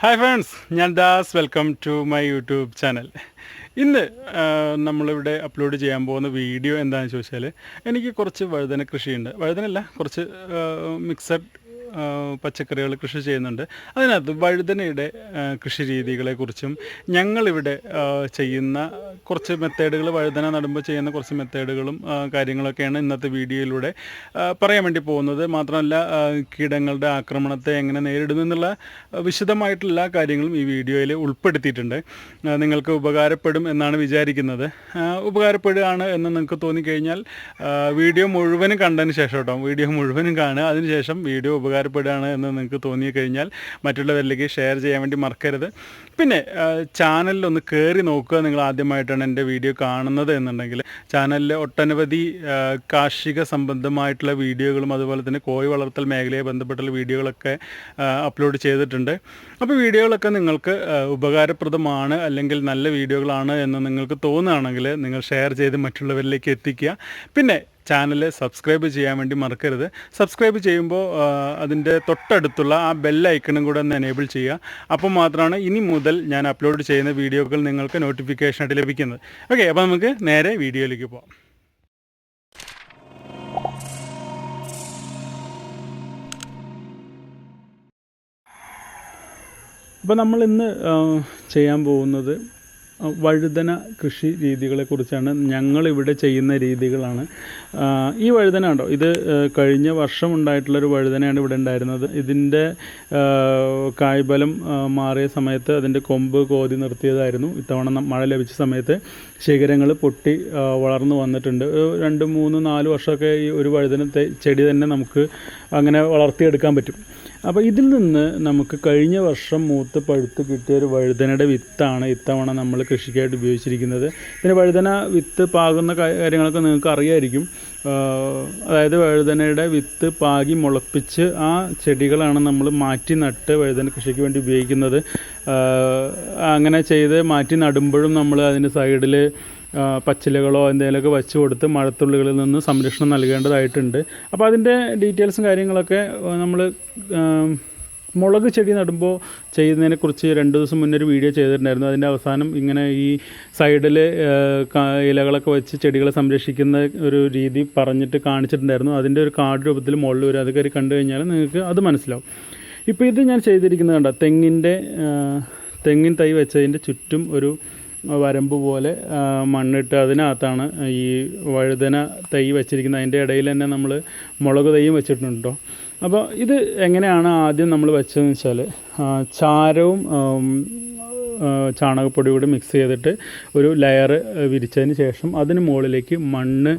Hi friends ഞാൻ Das. Welcome to my YouTube channel ഇന്ന് നമ്മളിവിടെ അപ്ലോഡ് ചെയ്യാൻ പോകുന്ന വീഡിയോ എന്താണെന്ന് ചോദിച്ചാൽ എനിക്ക് കുറച്ച് വഴുതന കൃഷിയുണ്ട്. വഴുതനല്ല കുറച്ച് മിക്സഡ് പച്ചക്കറികൾ കൃഷി ചെയ്യുന്നുണ്ട്. അതിനകത്ത് വഴുതനയുടെ കൃഷി രീതികളെക്കുറിച്ചും ഞങ്ങളിവിടെ ചെയ്യുന്ന കുറച്ച് മെത്തേഡുകൾ വഴുതന നടുമ്പോൾ ചെയ്യുന്ന കുറച്ച് മെത്തേഡുകളും കാര്യങ്ങളൊക്കെയാണ് ഇന്നത്തെ വീഡിയോയിലൂടെ പറയാൻ വേണ്ടി പോകുന്നത്. മാത്രമല്ല കീടങ്ങളുടെ ആക്രമണത്തെ എങ്ങനെ നേരിടുന്നു എന്നുള്ള വിശദമായിട്ടുള്ള കാര്യങ്ങളും ഈ വീഡിയോയിൽ ഉൾപ്പെടുത്തിയിട്ടുണ്ട്. നിങ്ങൾക്ക് ഉപകാരപ്പെടും എന്നാണ് വിചാരിക്കുന്നത്. ഉപകാരപ്പെടുകയാണ് എന്ന് നിങ്ങൾക്ക് തോന്നിക്കഴിഞ്ഞാൽ വീഡിയോ മുഴുവനും കണ്ടതിന് ശേഷം കേട്ടോ വീഡിയോ മുഴുവനും കാണുക. അതിനുശേഷം വീഡിയോ ഉപകാരപ്പെടുകയാണ് എന്ന് നിങ്ങൾക്ക് തോന്നിക്കഴിഞ്ഞാൽ മറ്റുള്ളവരിലേക്ക് ഷെയർ ചെയ്യാൻ വേണ്ടി മറക്കരുത്. പിന്നെ ചാനലിൽ ഒന്ന് കയറി നോക്കുക നിങ്ങൾ ആദ്യമായിട്ടാണ് എന്റെ വീഡിയോ കാണുന്നത് എന്നുണ്ടെങ്കിൽ ചാനലിൽ ഒട്ടനവധി കാർഷിക സംബന്ധമായിട്ടുള്ള വീഡിയോകളും അതുപോലെ തന്നെ കോഴി വളർത്തൽ മേഖലയെ ബന്ധപ്പെട്ടുള്ള വീഡിയോകളൊക്കെ അപ്ലോഡ് ചെയ്തിട്ടുണ്ട്. അപ്പോൾ വീഡിയോകളൊക്കെ നിങ്ങൾക്ക് ഉപകാരപ്രദമാണ് അല്ലെങ്കിൽ നല്ല വീഡിയോകളാണ് എന്ന് നിങ്ങൾക്ക് തോന്നുകയാണെങ്കിൽ നിങ്ങൾ ഷെയർ ചെയ്ത് മറ്റുള്ളവരിലേക്ക് എത്തിക്കുക. പിന്നെ ചാനൽ സബ്സ്ക്രൈബ് ചെയ്യാൻ വേണ്ടി മറക്കരുത്. സബ്സ്ക്രൈബ് ചെയ്യുമ്പോൾ അതിന്റെ തൊട്ടടുത്തുള്ള ആ ബെൽ ഐക്കണും കൂടെ ഒന്ന് എനേബിൾ ചെയ്യുക. അപ്പോൾ മാത്രമാണ് ഇനി മുതൽ ഞാൻ അപ്ലോഡ് ചെയ്യുന്ന വീഡിയോകൾ നിങ്ങൾക്ക് നോട്ടിഫിക്കേഷനായിട്ട് ലഭിക്കുന്നത്. ഓക്കെ അപ്പോൾ നമുക്ക് നേരെ വീഡിയോയിലേക്ക് പോകാം അപ്പോൾ നമ്മൾ ഇന്ന് ചെയ്യാൻ പോകുന്നത് വഴുതന കൃഷി രീതികളെക്കുറിച്ചാണ് ഞങ്ങളിവിടെ ചെയ്യുന്ന രീതികളാണ്. ഈ വഴുതന ഉണ്ടോ? ഇത് കഴിഞ്ഞ വർഷം ഉണ്ടായിട്ടുള്ളൊരു വഴുതനയാണ് ഇവിടെ ഉണ്ടായിരുന്നത്. ഇതിന്റെ കായ്ബലം മാറിയ സമയത്ത് അതിന്റെ കൊമ്പ് കോതി നിർത്തിയതായിരുന്നു. ഇത്തവണ മഴ ലഭിച്ച സമയത്ത് ശിഖരങ്ങൾ പൊട്ടി വളർന്നു വന്നിട്ടുണ്ട്. രണ്ട് മൂന്ന് നാല് വർഷമൊക്കെ ഈ ഒരു വഴുതന ചെടി തന്നെ നമുക്ക് അങ്ങനെ വളർത്തിയെടുക്കാൻ പറ്റും. അപ്പോൾ ഇതിൽ നിന്ന് നമുക്ക് കഴിഞ്ഞ വർഷം മൂത്ത് പഴുത്ത് കിട്ടിയ ഒരു വഴുതനയുടെ വിത്താണ് ഇത്തവണ നമ്മൾ കൃഷിക്കായിട്ട് ഉപയോഗിച്ചിരിക്കുന്നത്. പിന്നെ വഴുതന വിത്ത് പാകുന്ന കാര്യങ്ങളൊക്കെ നിങ്ങൾക്ക് അറിയായിരിക്കും. അതായത് വഴുതനയുടെ വിത്ത് പാകി മുളപ്പിച്ച് ആ ചെടികളാണ് നമ്മൾ മാറ്റി നട്ട് വഴുതന കൃഷിക്ക് വേണ്ടി ഉപയോഗിക്കുന്നത്. അങ്ങനെ ചെയ്ത് മാറ്റി നടുമ്പോഴും നമ്മൾ അതിന്റെ സൈഡിൽ പച്ചിലകളോ എന്തെങ്കിലുമൊക്കെ വെച്ച് കൊടുത്ത് മഴത്തുള്ളികളിൽ നിന്ന് സംരക്ഷണം നൽകേണ്ടതായിട്ടുണ്ട്. അപ്പോൾ അതിന്റെ ഡീറ്റെയിൽസും കാര്യങ്ങളൊക്കെ നമ്മൾ മുളക് ചെടി നടുമ്പോൾ ചെയ്യുന്നതിനെക്കുറിച്ച് രണ്ട് ദിവസം മുന്നേ ഒരു വീഡിയോ ചെയ്തിട്ടുണ്ടായിരുന്നു. അതിന്റെ അവസാനം ഇങ്ങനെ ഈ സൈഡിൽ ഇലകളൊക്കെ വെച്ച് ചെടികളെ സംരക്ഷിക്കുന്ന ഒരു രീതി പറഞ്ഞിട്ട് കാണിച്ചിട്ടുണ്ടായിരുന്നു. അതിന്റെ ഒരു കാർഡ് രൂപത്തിൽ മുകളിൽ വരും. അത് കയറി കണ്ടു കഴിഞ്ഞാൽ നിങ്ങൾക്ക് അത് മനസ്സിലാവും. ഇപ്പോൾ ഇത് ഞാൻ ചെയ്തിരിക്കുന്നത് കണ്ട? തെങ്ങിന്റെ തെങ്ങിൻ തൈ വെച്ചതിന്റെ ചുറ്റും ഒരു വരമ്പ് പോലെ മണ്ണിട്ട് അതിനകത്താണ് ഈ വഴുതന തൈ വെച്ചിരിക്കുന്നത്. അതിന്റെ ഇടയിൽ തന്നെ നമ്മൾ മുളക് തൈയും വെച്ചിട്ടുണ്ട് അപ്പോൾ ഇത് എങ്ങനെയാണ് ആദ്യം നമ്മൾ വെച്ചതെന്ന് വെച്ചാൽ ചാരവും ചാണകപ്പൊടി കൂടി മിക്സ് ചെയ്തിട്ട് ഒരു ലെയർ വിരിച്ചതിന് ശേഷം അതിന് മുകളിലേക്ക് മണ്ണ്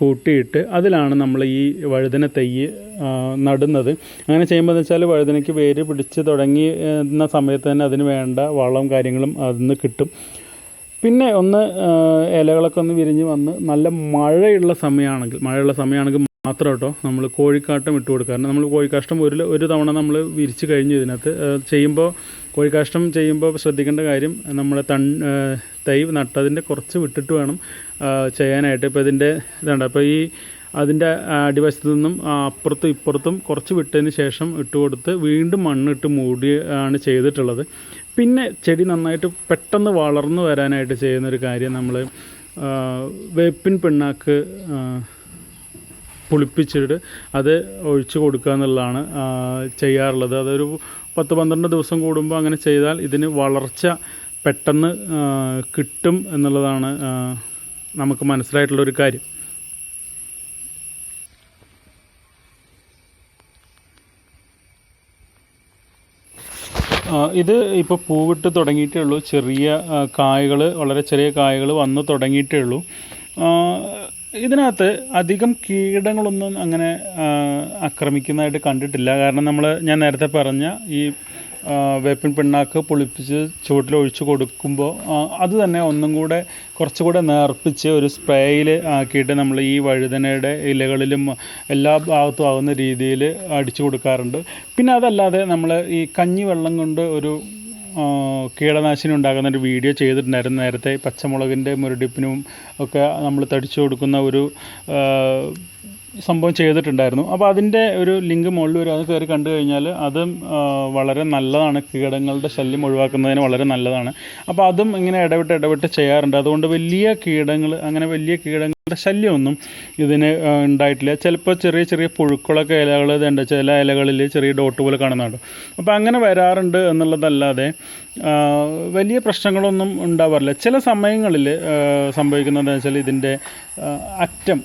കൂട്ടിയിട്ട് അതിലാണ് നമ്മൾ ഈ വഴുതന തൈ നടുന്നത്. അങ്ങനെ ചെയ്യുമ്പോൾ എന്ന് വെച്ചാൽ വഴുതനയ്ക്ക് വേര് പിടിച്ച് തുടങ്ങി എന്ന സമയത്ത് തന്നെ അതിന് വേണ്ട വളം കാര്യങ്ങളും അതിൽ നിന്ന് കിട്ടും. പിന്നെ ഒന്ന് ഇലകളൊക്കെ ഒന്ന് വിരിഞ്ഞ് വന്ന് നല്ല മഴയുള്ള സമയമാണെങ്കിൽ മഴയുള്ള സമയമാണെങ്കിൽ മാത്രം കേട്ടോ നമ്മൾ കോഴിക്കാട്ടം ഇട്ട് കൊടുക്കുക കാരണം നമ്മൾ കോഴിക്കാഷ്ടം ഒരു ഒരു തവണ നമ്മൾ വിരിച്ച് കഴിഞ്ഞു ഇതിനകത്ത്. ചെയ്യുമ്പോൾ കോഴിക്കാഷ്ടം ചെയ്യുമ്പോൾ ശ്രദ്ധിക്കേണ്ട കാര്യം നമ്മൾ തൺ തൈ നട്ടതിന്റെ കുറച്ച് വിട്ടിട്ട് വേണം ചെയ്യാനായിട്ട്. ഇപ്പോൾ ഇതിന്റെ ഇതുണ്ട്. അപ്പോൾ ഈ അതിന്റെ അടിവശത്തു നിന്നും അപ്പുറത്തും ഇപ്പുറത്തും കുറച്ച് വിട്ടതിന് ശേഷം ഇട്ട് കൊടുത്ത് വീണ്ടും മണ്ണിട്ട് മൂടി ആണ് ചെയ്തിട്ടുള്ളത്. പിന്നെ ചെടി നന്നായിട്ട് പെട്ടെന്ന് വളർന്നു വരാനായിട്ട് ചെയ്യുന്നൊരു കാര്യം നമ്മൾ വേപ്പിൻ പിണ്ണാക്ക് പുളിപ്പിച്ചിട്ട് അത് ഒഴിച്ചു കൊടുക്കുക എന്നുള്ളതാണ് ചെയ്യാറുള്ളത്. അതൊരു പത്ത് പന്ത്രണ്ട് ദിവസം കൂടുമ്പോൾ അങ്ങനെ ചെയ്താൽ ഇതിന് വളർച്ച പെട്ടെന്ന് കിട്ടും എന്നുള്ളതാണ് നമുക്ക് മനസ്സിലായിട്ടുള്ളൊരു കാര്യം. ഇത് ഇപ്പോൾ പൂവിട്ട് തുടങ്ങിയിട്ടേ ഉള്ളൂ. ചെറിയ കായകൾ വളരെ ചെറിയ കായകൾ വന്ന് തുടങ്ങിയിട്ടേ ഉള്ളൂ. ഇതിനകത്ത് അധികം കീടങ്ങളൊന്നും അങ്ങനെ ആക്രമിക്കുന്നതായിട്ട് കണ്ടിട്ടില്ല. കാരണം നമ്മൾ ഞാൻ നേരത്തെ പറഞ്ഞ ഈ വേപ്പിൻ പിണ്ണാക്ക് പുളിപ്പിച്ച് ചുവട്ടിൽ ഒഴിച്ച് കൊടുക്കുമ്പോൾ അത് തന്നെ ഒന്നും കൂടെ കുറച്ചുകൂടെ നേർപ്പിച്ച് ഒരു സ്പ്രേയിൽ ആക്കിയിട്ട് നമ്മൾ ഈ വഴുതനയുടെ ഇലകളിലും എല്ലാ ഭാഗത്തും ആവുന്ന രീതിയിൽ അടിച്ചു കൊടുക്കാറുണ്ട്. പിന്നെ അതല്ലാതെ നമ്മൾ ഈ കഞ്ഞി വെള്ളം കൊണ്ട് ഒരു കീടനാശിനി ഉണ്ടാക്കുന്ന ഒരു വീഡിയോ ചെയ്തിട്ടുണ്ടായിരുന്നു. നേരത്തെ പച്ചമുളകിന്റെ മുരടിപ്പിനും ഒക്കെ നമ്മൾ തടിച്ചു കൊടുക്കുന്ന ഒരു സംഭവം ചെയ്തിട്ടുണ്ടായിരുന്നു. അപ്പോൾ അതിന്റെ ഒരു ലിങ്ക് മുകളിൽ വരും. അത് കയറി കണ്ടു കഴിഞ്ഞാൽ അതും വളരെ നല്ലതാണ്. കീടങ്ങളുടെ ശല്യം ഒഴിവാക്കുന്നതിന് വളരെ നല്ലതാണ്. അപ്പോൾ അതും ഇങ്ങനെ ഇടവിട്ട് ഇടവിട്ട് ചെയ്യാറുണ്ട്. അതുകൊണ്ട് വലിയ കീടങ്ങൾ അങ്ങനെ വലിയ കീടങ്ങളുടെ ശല്യമൊന്നും ഇതിന് ഉണ്ടായിട്ടില്ല. ചിലപ്പോൾ ചെറിയ ചെറിയ പുഴുക്കളൊക്കെ ഇലകൾ ഇതുണ്ട് ചില ഇലകളിൽ ചെറിയ ഡോട്ട് പോലെ കാണുന്നുണ്ട്. അപ്പോൾ അങ്ങനെ വരാറുണ്ട് എന്നുള്ളതല്ലാതെ വലിയ പ്രശ്നങ്ങളൊന്നും ഉണ്ടാവാറില്ല. ചില സമയങ്ങളിൽ സംഭവിക്കുന്നത് എന്താ വെച്ചാൽ ഇതിന്റെ അറ്റം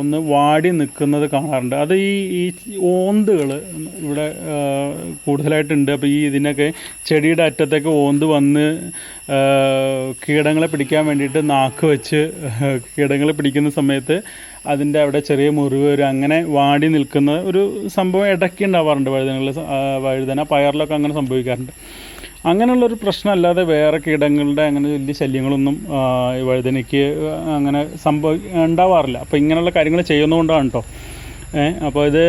ഒന്ന് വാടി നിൽക്കുന്നത് കാണാറുണ്ട്. അത് ഈ ഈ ഓന്തുകൾ ഇവിടെ കൂടുതലായിട്ടുണ്ട്. അപ്പോൾ ഈ ഇതിനൊക്കെ ചെടിയുടെ അറ്റത്തൊക്കെ ഓന്ത് വന്ന് കീടങ്ങളെ പിടിക്കാൻ വേണ്ടിയിട്ട് നാക്ക് വെച്ച് കീടങ്ങളെ പിടിക്കുന്ന സമയത്ത് അതിന്റെ അവിടെ ചെറിയ മുറിവ് വരും അങ്ങനെ വാടി നിൽക്കുന്ന ഒരു സംഭവം ഇടയ്ക്ക് ഉണ്ടാവാറുണ്ട് വഴുതനകളിൽ വഴുതന പയറിലൊക്കെ അങ്ങനെ സംഭവിക്കാറുണ്ട്. അങ്ങനെയുള്ളൊരു പ്രശ്നമല്ലാതെ വേറെ കീടങ്ങളുടെ അങ്ങനെ വലിയ ശല്യങ്ങളൊന്നും വഴുതനയ്ക്ക് അങ്ങനെ സംഭവ ഉണ്ടാവാറില്ല. അപ്പോൾ ഇങ്ങനെയുള്ള കാര്യങ്ങൾ ചെയ്യുന്നതുകൊണ്ടാണ് കേട്ടോ അപ്പോൾ ഇത്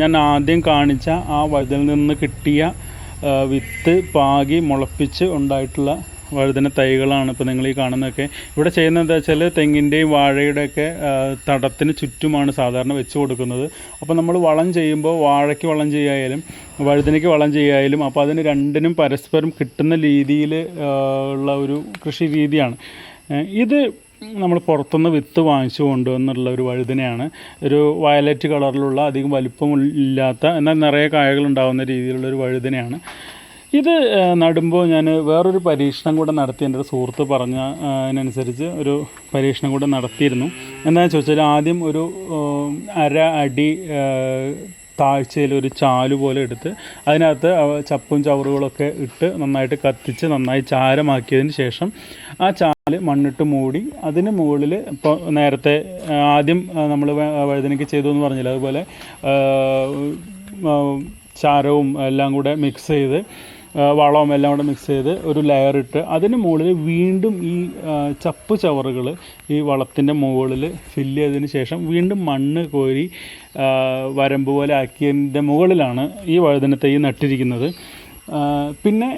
ഞാൻ ആദ്യം കാണിച്ച ആ വഴുതനിൽ നിന്ന് കിട്ടിയ വിത്ത് പാകി മുളപ്പിച്ച് ഉണ്ടായിട്ടുള്ള വഴുതന തൈകളാണ് ഇപ്പോൾ നിങ്ങൾ ഈ കാണുന്നതൊക്കെ. ഇവിടെ ചെയ്യുന്നത് എന്താ വെച്ചാൽ തെങ്ങിന്റെയും വാഴയുടെയൊക്കെ തടത്തിന് ചുറ്റുമാണ് സാധാരണ വെച്ച് കൊടുക്കുന്നത്. അപ്പോൾ നമ്മൾ വളം ചെയ്യുമ്പോൾ വാഴയ്ക്ക് വളം ചെയ്യായാലും വഴുതനയ്ക്ക് വളം ചെയ്യായാലും അപ്പോൾ അതിന് രണ്ടിനും പരസ്പരം കിട്ടുന്ന രീതിയിൽ ഉള്ള ഒരു കൃഷി രീതിയാണ്. ഇത് നമ്മൾ പുറത്തുനിന്ന് വിത്ത് വാങ്ങിച്ചു കൊണ്ടുവന്നുള്ള ഒരു വഴുതനയാണ്. ഒരു വയലറ്റ് കളറിലുള്ള അധികം വലിപ്പം ഇല്ലാത്ത എന്നാൽ നിറയെ കായകൾ ഉണ്ടാകുന്ന രീതിയിലുള്ള ഒരു വഴുതനയാണ്. ഇത് നടുമ്പോൾ ഞാൻ വേറൊരു പരീക്ഷണം കൂടെ നടത്തി. എന്റെ ഒരു സുഹൃത്ത് പറഞ്ഞ ആ, അതിനനുസരിച്ച് ഒരു പരീക്ഷണം കൂടെ നടത്തിയിരുന്നു. എന്താണെന്ന് ചോദിച്ചാൽ ആദ്യം ഒരു അര അടി താഴ്ചയിൽ ഒരു ചാലു പോലെ എടുത്ത് അതിനകത്ത് ചപ്പും ചവറുകളൊക്കെ ഇട്ട് നന്നായിട്ട് കത്തിച്ച് നന്നായി ചാരമാക്കിയതിന് ശേഷം ആ ചാൽ മണ്ണിട്ട് മൂടി അതിന് മുകളിൽ ഇപ്പോൾ നേരത്തെ ആദ്യം നമ്മൾ വഴുതനയ്ക്ക് ചെയ്തു എന്ന് പറഞ്ഞില്ല? അതുപോലെ ചാരവും എല്ലാം കൂടെ മിക്സ് ചെയ്ത് വളവും എല്ലാം കൂടെ മിക്സ് ചെയ്ത് ഒരു ലെയർ ഇട്ട് അതിന് മുകളിൽ വീണ്ടും ഈ ചപ്പ് ചവറുകൾ ഈ വളത്തിന്റെ മുകളിൽ ഫില്ല് ചെയ്തതിന് ശേഷം വീണ്ടും മണ്ണ് കോരി വരമ്പ് പോലെ ആക്കിയതിന്റെ മുകളിലാണ് ഈ വഴുതന തൈ നട്ടിരിക്കുന്നത്. പിന്നെ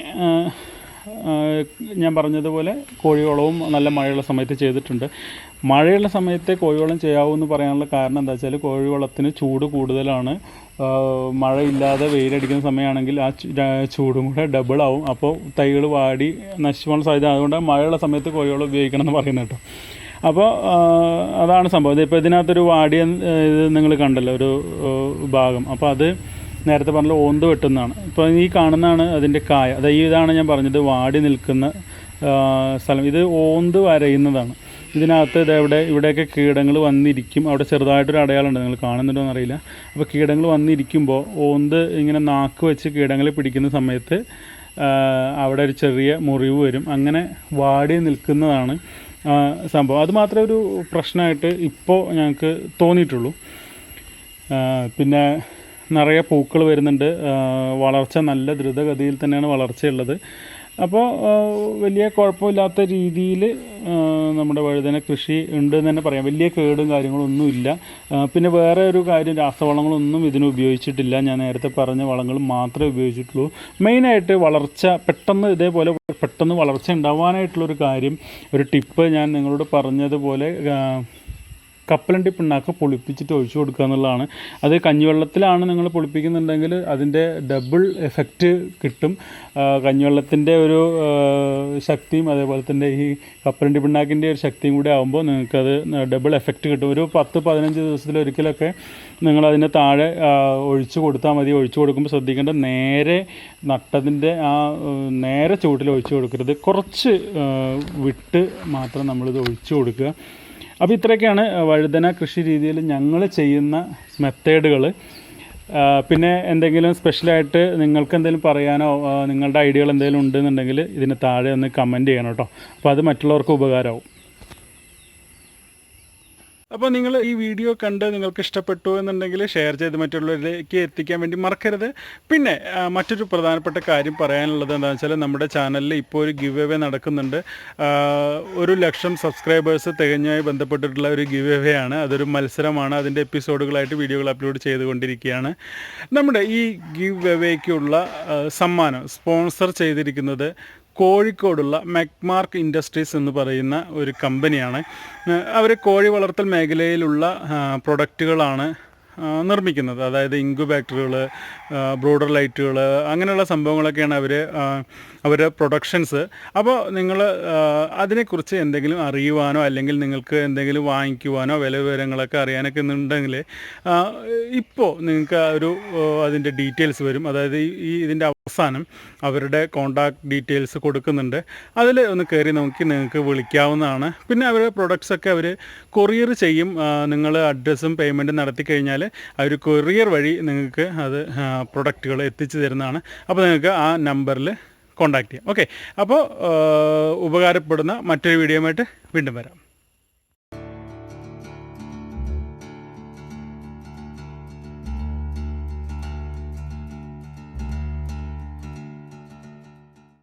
ഞാൻ പറഞ്ഞതുപോലെ കോഴിവളവും നല്ല മഴയുള്ള സമയത്ത് ചെയ്തിട്ടുണ്ട്. മഴയുള്ള സമയത്തെ കോഴിവളം ചെയ്യാവൂ പറയാനുള്ള കാരണം എന്താ വെച്ചാൽ കോഴിവളത്തിന് ചൂട് കൂടുതലാണ്. മഴയില്ലാതെ വെയിലടിക്കുന്ന സമയമാണെങ്കിൽ ആ ചൂടും കൂടെ ഡബിൾ ആവും. അപ്പോൾ തൈകൾ വാടി നശിച്ചു സാധ്യത അതുകൊണ്ട് മഴയുള്ള സമയത്ത് കോഴിവളം ഉപയോഗിക്കണം എന്ന് പറയുന്നത് കേട്ടോ. അപ്പോൾ അതാണ് സംഭവം. ഇപ്പോൾ ഇതിനകത്തൊരു വാടിയ ഇത് നിങ്ങൾ കണ്ടല്ലോ ഒരു ഭാഗം. അപ്പോൾ അത് നേരത്തെ പറഞ്ഞ ഓന്ത് വെട്ടുന്നതാണ്. ഇപ്പോൾ ഈ കാണുന്നതാണ് അതിന്റെ കായ. അതായത് ഇതാണ് ഞാൻ പറഞ്ഞത് വാടി നിൽക്കുന്ന സ്ഥലം. ഇത് ഓന്ത് വരയുന്നതാണ്. ഇതിനകത്ത് ഇത് എവിടെ ഇവിടെയൊക്കെ കീടങ്ങൾ വന്നിരിക്കും. അവിടെ ചെറുതായിട്ടൊരു അടയാളമുണ്ട് നിങ്ങൾ കാണുന്നുണ്ടോ എന്നറിയില്ല. അപ്പോൾ കീടങ്ങൾ വന്നിരിക്കുമ്പോൾ ഓന്ത് ഇങ്ങനെ നാക്ക് വെച്ച് കീടങ്ങളെ പിടിക്കുന്ന സമയത്ത് അവിടെ ഒരു ചെറിയ മുറിവ് വരും. അങ്ങനെ വാടി നിൽക്കുന്നതാണ് സംഭവം. അത് മാത്രമേ ഒരു പ്രശ്നമായിട്ട് ഇപ്പോൾ ഞങ്ങൾക്ക് തോന്നിയിട്ടുള്ളൂ. പിന്നെ നിറയെ പൂക്കൾ വരുന്നുണ്ട്. വളർച്ച നല്ല ദ്രുതഗതിയിൽ തന്നെയാണ് വളർച്ചയുള്ളത്. അപ്പോൾ വലിയ കുഴപ്പമില്ലാത്ത രീതിയിൽ നമ്മുടെ വഴുതന കൃഷി ഉണ്ട് എന്ന് തന്നെ പറയാം. വലിയ കേടും കാര്യങ്ങളൊന്നും ഇല്ല പിന്നെ വേറെ ഒരു കാര്യം രാസവളങ്ങളൊന്നും ഇതിന് ഉപയോഗിച്ചിട്ടില്ല. ഞാൻ നേരത്തെ പറഞ്ഞ വളങ്ങൾ മാത്രമേ ഉപയോഗിച്ചിട്ടുള്ളൂ. മെയിനായിട്ട് വളർച്ച പെട്ടെന്ന് ഇതേപോലെ പെട്ടെന്ന് വളർച്ച ഉണ്ടാവാനായിട്ടുള്ളൊരു കാര്യം ഒരു ടിപ്പ് ഞാൻ നിങ്ങളോട് പറഞ്ഞതുപോലെ കപ്പലണ്ടി പിണ്ണാക്ക് പൊളിപ്പിച്ചിട്ട് ഒഴിച്ചു കൊടുക്കുക എന്നുള്ളതാണ്. അത് കഞ്ഞിവെള്ളത്തിലാണ് നിങ്ങൾ പൊളിപ്പിക്കുന്നുണ്ടെങ്കിൽ അതിന്റെ ഡബിൾ എഫക്റ്റ് കിട്ടും. കഞ്ഞിവെള്ളത്തിന്റെ ഒരു ശക്തിയും അതേപോലെ തന്നെ ഈ കപ്പലണ്ടി പിണ്ണാക്കിന്റെ ഒരു ശക്തിയും കൂടി ആകുമ്പോൾ നിങ്ങൾക്കത് ഡബിൾ എഫക്റ്റ് കിട്ടും. ഒരു പത്ത് പതിനഞ്ച് ദിവസത്തിലൊരിക്കലൊക്കെ നിങ്ങൾ താഴെ ഒഴിച്ചു കൊടുത്താൽ മതി. ഒഴിച്ചു കൊടുക്കുമ്പോൾ ശ്രദ്ധിക്കേണ്ട നേരെ നട്ടതിന്റെ ആ നേരെ ചുവട്ടിൽ ഒഴിച്ചു കൊടുക്കരുത്. കുറച്ച് വിട്ട് മാത്രം നമ്മളിത് ഒഴിച്ചു കൊടുക്കുക. അപ്പോൾ ഇത്രയൊക്കെയാണ് വഴുതന കൃഷി രീതിയിൽ ഞങ്ങൾ ചെയ്യുന്ന മെത്തേഡുകൾ പിന്നെ എന്തെങ്കിലും സ്പെഷ്യലായിട്ട് നിങ്ങൾക്ക് എന്തെങ്കിലും പറയാനോ നിങ്ങളുടെ ഐഡിയകൾ എന്തെങ്കിലും ഉണ്ടെന്നുണ്ടെങ്കിൽ ഇതിന് താഴെ ഒന്ന് കമന്റ് ചെയ്യണം കേട്ടോ. അപ്പോൾ അത് മറ്റുള്ളവർക്ക് ഉപകാരമാവും. അപ്പോൾ നിങ്ങൾ ഈ വീഡിയോ കണ്ട് നിങ്ങൾക്ക് ഇഷ്ടപ്പെട്ടു എന്നുണ്ടെങ്കിൽ ഷെയർ ചെയ്ത് മറ്റുള്ളവരിലേക്ക് എത്തിക്കാൻ വേണ്ടി മറക്കരുത്. പിന്നെ മറ്റൊരു പ്രധാനപ്പെട്ട കാര്യം പറയാനുള്ളത് എന്താണെന്ന് വെച്ചാൽ നമ്മുടെ ചാനലിൽ ഇപ്പോൾ ഒരു ഗിവ് എവേ നടക്കുന്നുണ്ട് ഒരു ലക്ഷം സബ്സ്ക്രൈബേഴ്സ് തികഞ്ഞുമായി ബന്ധപ്പെട്ടിട്ടുള്ള ഒരു ഗിവ് എവേ ആണ്. അതൊരു മത്സരമാണ്. അതിന്റെ എപ്പിസോഡുകളായിട്ട് വീഡിയോകൾ അപ്ലോഡ് ചെയ്തുകൊണ്ടിരിക്കുകയാണ്. നമ്മുടെ ഈ ഗിവ് എവേക്കുള്ള സമ്മാനം സ്പോൺസർ ചെയ്തിരിക്കുന്നത് കോഴിക്കോടുള്ള മെക്മാർക്ക് ഇൻഡസ്ട്രീസ് എന്ന് പറയുന്ന ഒരു കമ്പനിയാണ്. അവർ കോഴി വളർത്തൽ മേഖലയിലുള്ള പ്രൊഡക്റ്റുകളാണ് നിർമ്മിക്കുന്നത്. അതായത് ഇൻകുബാക്ടറികൾ ബ്രോഡർ ലൈറ്റുകൾ അങ്ങനെയുള്ള സംഭവങ്ങളൊക്കെയാണ് അവർ അവരുടെ പ്രൊഡക്ഷൻസ്. അപ്പോൾ നിങ്ങൾ അതിനെക്കുറിച്ച് എന്തെങ്കിലും അറിയുവാനോ അല്ലെങ്കിൽ നിങ്ങൾക്ക് എന്തെങ്കിലും വാങ്ങിക്കുവാനോ വില വിവരങ്ങളൊക്കെ അറിയാനൊക്കെ ഉണ്ടെങ്കിൽ ഇപ്പോൾ നിങ്ങൾക്ക് ഒരു അതിന്റെ ഡീറ്റെയിൽസ് വരും. അതായത് ഈ ഇതിന്റെ അവസാനം അവരുടെ കോണ്ടാക്ട് ഡീറ്റെയിൽസ് കൊടുക്കുന്നുണ്ട്. അതിൽ ഒന്ന് കയറി നോക്കി നിങ്ങൾക്ക് വിളിക്കാവുന്നതാണ്. പിന്നെ അവരുടെ പ്രൊഡക്ട്സ് ഒക്കെ അവർ കൊറിയർ ചെയ്യും. നിങ്ങൾ അഡ്രസ്സും പേയ്മെന്റും നടത്തി കഴിഞ്ഞാൽ അവർ കൊറിയർ വഴി നിങ്ങൾക്ക് അത് പ്രൊഡക്റ്റുകൾ എത്തിച്ചു തരുന്നതാണ്. അപ്പോൾ നിങ്ങൾക്ക് ആ നമ്പറിൽ കോൺടാക്റ്റ് ചെയ്യാം. ഓക്കെ അപ്പോൾ ഉപകാരപ്പെടുന്ന മറ്റൊരു വീഡിയോ ആയിട്ട് വീണ്ടും വരാം.